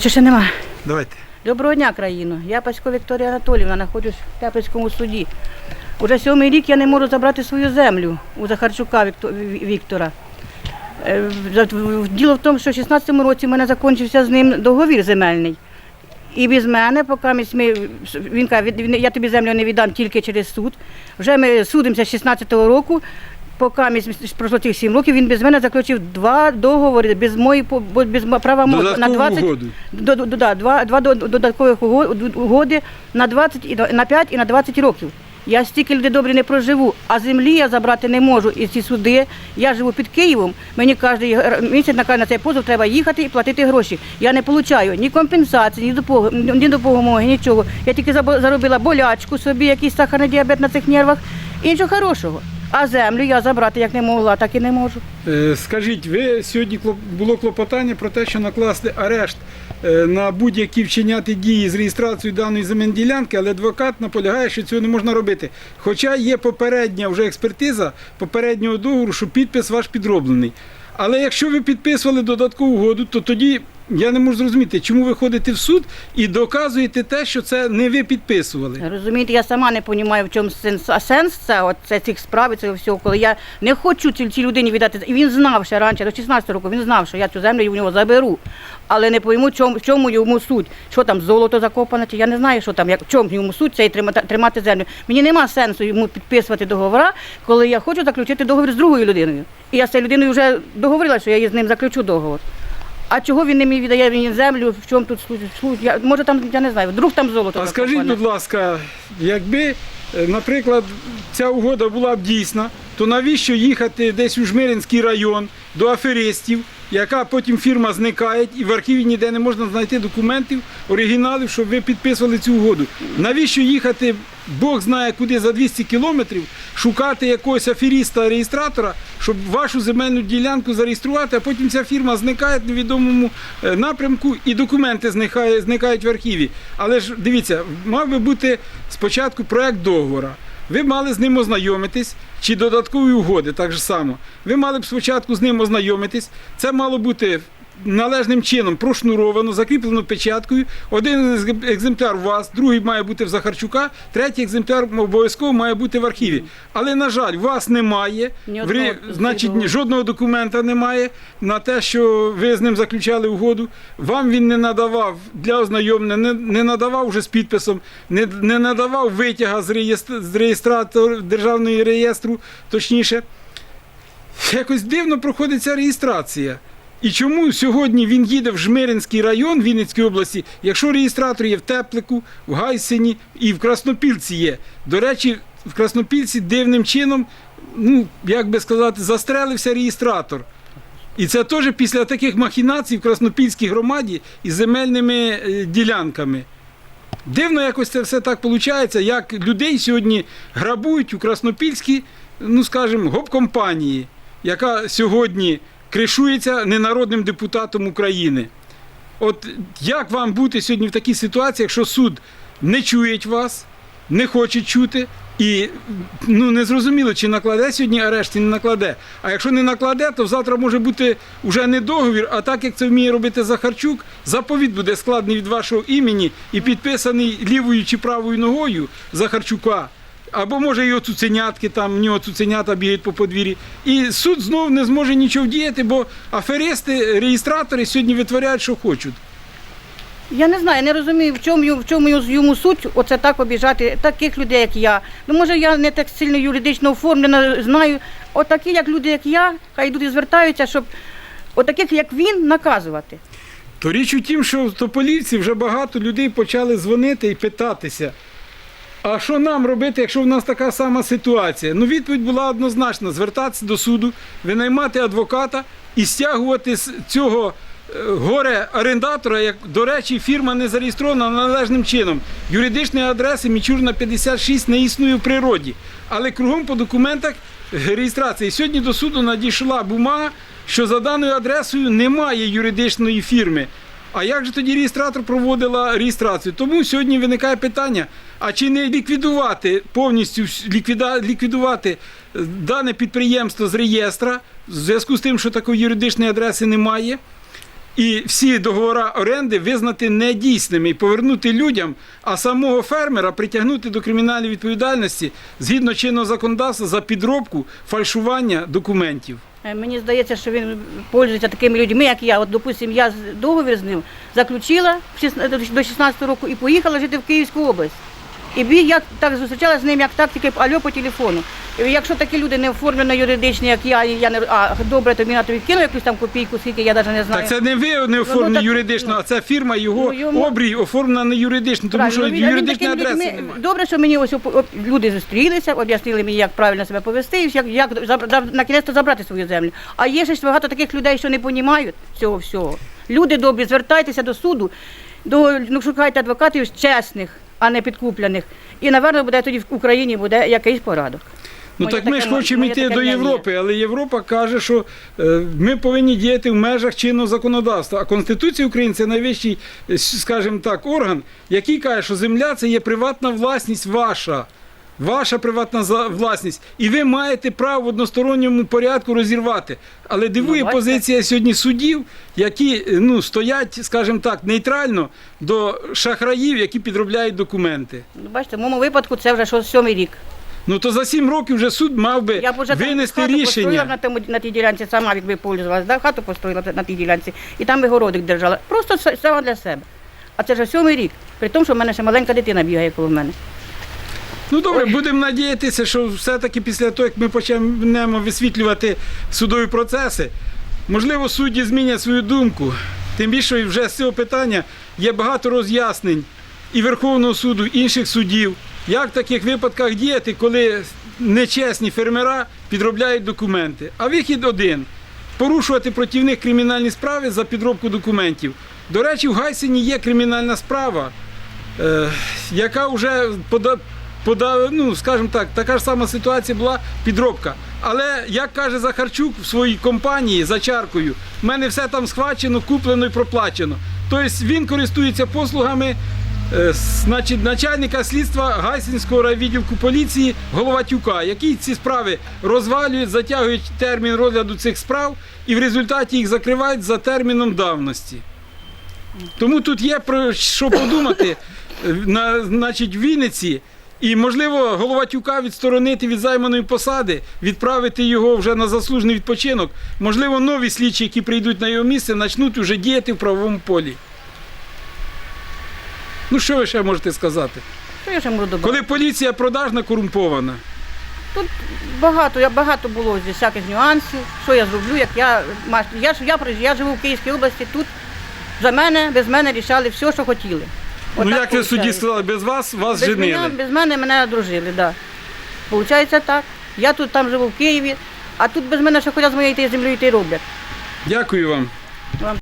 Чи ще нема? Давайте. Доброго дня, країно. Я Пасько Вікторія Анатоліївна, знаходжусь в Тепельському суді. Уже сьомий рік я не можу забрати свою землю у Захарчука Віктора. Е, Діло в тому, що в 16-му році в мене закінчився з ним договір земельний. І без мене, поки ми- він каже, я тобі землю не віддам тільки через суд. Вже ми судимося з 16-го року. Поки ми, пройшло цих 7 років, він без мене заключив два договори, без мої без права на Додаткову 20, угоду. до, до, да, два, два до- додаткових угоди на 20 і на 5 і на 20 років. Я стільки людей добрі не проживу, а землі я забрати не можу. І ці суди, я живу під Києвом, мені кожен місяць на, цей позов треба їхати і платити гроші. Я не отримую ні компенсації, ні допомоги, ні допомоги, нічого. Я тільки заробила болячку собі, якийсь сахарний діабет на цих нервах, і нічого хорошого. А землю я забрати як не могла, так і не можу. Е, Скажіть, ви сьогодні було клопотання про те, що накласти арешт е, на будь-які вчиняти дії з реєстрацією даної земельної ділянки, але адвокат наполягає, що цього не можна робити. Хоча є попередня вже експертиза попереднього договору, що підпис ваш підроблений. Але якщо ви підписували додаткову угоду, то тоді я не можу зрозуміти, чому ви ходите в суд і доказуєте те, що це не ви підписували. Розумієте, я сама не розумію, в чому сенс, а сенс це, от, це цих справ і цього всього, коли я не хочу цій, цій людині віддати. І він знав ще раніше, до 16 року, він знав, що я цю землю у нього заберу. Але не пойму, чому, в чому йому суть. Що там, золото закопане, чи я не знаю, що там, як, в чому йому суть цей тримати, тримати землю. Мені нема сенсу йому підписувати договора, коли я хочу заключити договір з другою людиною. І я з цією людиною вже договорила, що я з ним заключу договор. А чого він не мені віддає мені землю, в чому тут служить? Я, може там, я не знаю, вдруг там золото А скажіть, будь ласка, якби, е, наприклад, ця угода була б дійсна, то навіщо їхати десь у Жмиринський район до аферистів, яка потім фірма зникає, і в архіві ніде не можна знайти документів, оригіналів, щоб ви підписували цю угоду. Навіщо їхати, Бог знає куди за 200 кілометрів, шукати якогось аферіста-реєстратора, щоб вашу земельну ділянку зареєструвати, а потім ця фірма зникає в невідомому е, напрямку і документи зникають в архіві. Але ж дивіться, мав би бути спочатку проект договора. Ви мали з ним ознайомитись, чи додаткові угоди, так же само. Ви мали б спочатку з ним ознайомитись. Це мало бути належним чином прошнуровано, закріплено печаткою. Один екземпляр у вас, другий має бути в Захарчука, третій екземпляр обов'язково має бути в архіві. Але, на жаль, вас немає. Ні одного значить, жодного документа немає на те, що ви з ним заключали угоду. Вам він не надавав для ознайомлення, не, не надавав вже з підписом, не, не надавав витяга з, реєстр, з реєстратор державної реєстру, точніше. Якось дивно проходить ця реєстрація. І чому сьогодні він їде в Жмеринський район Вінницької області, якщо реєстратор є в Теплику, в Гайсині і в Краснопільці є. До речі, в Краснопільці дивним чином, ну, як би сказати, застрелився реєстратор. І це теж після таких махінацій в Краснопільській громаді із земельними е, ділянками. Дивно якось це все так виходить, як людей сьогодні грабують у Краснопільській, ну скажімо, гоп-компанії, яка сьогодні кришується ненародним депутатом України. От як вам бути сьогодні в такій ситуації, якщо суд не чує вас, не хоче чути, і ну не зрозуміло, чи накладе сьогодні арешт, чи не накладе. А якщо не накладе, то завтра може бути вже не договір, а так як це вміє робити Захарчук, заповіт буде складений від вашого імені і підписаний лівою чи правою ногою Захарчука. Або може його цуценятки, там в нього цуценята бігають по подвір'ї. І суд знову не зможе нічого вдіяти, бо аферисти, реєстратори сьогодні витворяють, що хочуть. Я не знаю, я не розумію, в чому, в чому йому суть оце так обіжати таких людей, як я. Ну, може, я не так сильно юридично оформлена, знаю. Отакі, як люди, як я, хай люди звертаються, щоб отаких, як він, наказувати. То річ у тім, що в Тополівці вже багато людей почали дзвонити і питатися. А що нам робити, якщо в нас така сама ситуація? Ну, відповідь була однозначна: звертатися до суду, винаймати адвоката і стягувати з цього е, горе-орендатора, як, до речі, фірма не зареєстрована належним чином. Юридичної адреси Мічурна 56 не існує в природі. Але кругом по документах реєстрації. Сьогодні до суду надійшла бумага, що за даною адресою немає юридичної фірми. А як же тоді реєстратор проводила реєстрацію? Тому сьогодні виникає питання: а чи не ліквідувати повністю ліквіда, ліквідувати е, дане підприємство з реєстра в зв'язку з тим, що такої юридичної адреси немає? і всі договори оренди визнати недійсними і повернути людям, а самого фермера притягнути до кримінальної відповідальності згідно чинного законодавства за підробку фальшування документів. Е, Мені здається, що він пользується такими людьми, як я. От, допустимо, я договір з ним заключила до 16 року і поїхала жити в Київську область. І бі- я так зустрічалася з ним, як так, тільки альо по телефону. І якщо такі люди не оформлено юридичні, як я, і я не а добре, тобі на тобі кину якусь там копійку, скільки я навіть не знаю. Так це не ви не оформлені так, юридично, ну, а це фірма, його ну, йому- обрій оформлена не юридично, тому що Правильно, він- він юридичної адреси людьми- немає. Добре, що мені ось люди зустрілися, об'яснили мені, як правильно себе повести, і як, як на кінець забрати свою землю. А є ще ж багато таких людей, що не розуміють цього всього. Люди добрі, звертайтеся до суду, до, ну, шукайте адвокатів чесних, а не підкуплених. І, напевно, буде тоді в Україні буде якийсь порядок. Ну Моє так ми ж хочемо йти до. Європи, але Європа каже, що е, ми повинні діяти в межах чинного законодавства. А Конституція України це найвищий, е, скажімо так, орган, який каже, що земля це є приватна власність ваша. Ваша приватна власність, і ви маєте право в односторонньому порядку розірвати. Але дивує Ну, позиція сьогодні суддів, які ну, стоять, скажімо так, нейтрально до шахраїв, які підробляють документи. Ну, Бачите, в моєму випадку це вже що сьомий рік. Ну то за сім років вже суд мав би Я б уже винести хату построїла рішення. на, тому, на тій ділянці, сама якби пользувалася, да? хату построїла на тій ділянці, і там би городик держала. Просто с- сама для себе. А це вже сьомий рік, при тому, що в мене ще маленька дитина бігає коло мене. Ну добре, будемо надіятися, що все-таки після того, як ми почнемо висвітлювати судові процеси, можливо, судді змінять свою думку. Тим більше вже з цього питання є багато роз'яснень і Верховного суду, і інших судів, як в таких випадках діяти, коли нечесні фермера підробляють документи. А вихід один порушувати проти них кримінальні справи за підробку документів. До речі, в Гайсині є кримінальна справа е, яка вже ну, скажімо так, така ж сама ситуація була підробка. Але як каже Захарчук в своїй компанії за чаркою, в мене все там схвачено, куплено і проплачено. Тобто він користується послугами е, значить, начальника слідства Гайсинського райвідділку поліції Головатюка, який ці справи розвалюють, затягують термін розгляду цих справ і в результаті їх закривають за терміном давності. Тому тут є про що подумати е, на, значить, в Вінниці. І, можливо, Головатюка відсторонити від займаної посади, відправити його вже на заслужений відпочинок. Можливо, нові слідчі, які прийдуть на його місце, почнуть вже діяти в правовому полі. Ну, що ви ще можете сказати? Що я ще можу додати? Коли поліція продажна корумпована, Тут багато, я- багато було зі всяких нюансів, що я зроблю, як я я, ж- я, я живу в Київській області, тут за мене, без мене рішали все, що хотіли. Ну як ви судді сказали, без вас вас без женили. мене, без мене мене одружили, так. Да. Получається так. Я тут там живу в Києві, а тут без мене ще хочуть з моєю землею йти роблять. Дякую вам.